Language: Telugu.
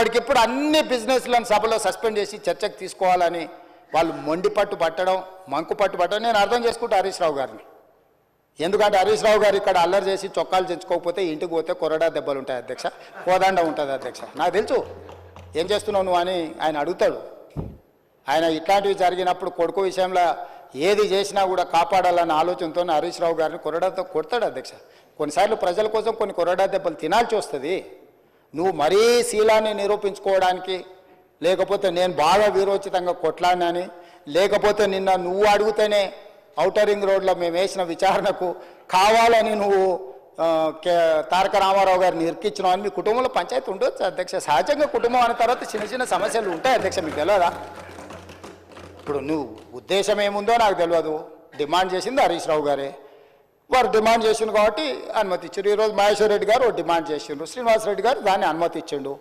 ఇప్పటికిప్పుడు అన్ని బిజినెస్లను సభలో సస్పెండ్ చేసి చర్చకు తీసుకోవాలని వాళ్ళు మొండి పట్టు పట్టడం మంకు పట్టు పట్టడం నేను అర్థం చేసుకుంటా హరీష్ రావు గారిని. ఎందుకంటే హరీష్ రావు గారు ఇక్కడ అల్లరి చేసి చొక్కాలు చెంచుకోకపోతే ఇంటికి పోతే కొరడా దెబ్బలు ఉంటాయి అధ్యక్ష కోదండ ఉంటుంది అధ్యక్ష. నాకు తెలుసు. ఏం చేస్తున్నావు నువ్వు అని ఆయన అడుగుతాడు. ఆయన ఇట్లాంటివి జరిగినప్పుడు కొడుకు విషయంలో ఏది చేసినా కూడా కాపాడాలన్న ఆలోచనతో హరీష్ రావు గారిని కొరడాతో కొడతాడు అధ్యక్ష. కొన్నిసార్లు ప్రజల కోసం కొన్ని కొరడా దెబ్బలు తినాల్సి వస్తుంది. నువ్వు మరీ శీలాన్ని నిరూపించుకోవడానికి లేకపోతే నేను బాగా వీరోచితంగా కొట్లాడినని లేకపోతే నిన్న నువ్వు అడిగితేనే ఔటరింగ్ రోడ్లో మేము వేసిన విచారణకు కావాలని నువ్వు కే- తారక రామారావు గారిని ఇరికిచ్చినావు అని మీ కుటుంబంలో పంచాయతీ ఉండొచ్చు అధ్యక్ష. సహజంగా కుటుంబం అన్న తర్వాత చిన్న చిన్న సమస్యలు ఉంటాయి అధ్యక్ష మీకు తెలియదా ఇప్పుడు నువ్వు ఉద్దేశం ఏముందో నాకు తెలియదు డిమాండ్ చేసింది హరీష్ రావు గారే. గారు డిమాండ్ చేసిండు కాబట్టి అనుమతి ఇచ్చారు ఈరోజు మహేశ్వర్ రెడ్డి గారు డిమాండ్ చేసిండు. శ్రీనివాసరెడ్డి గారు దాన్ని అనుమతి ఇచ్చిండు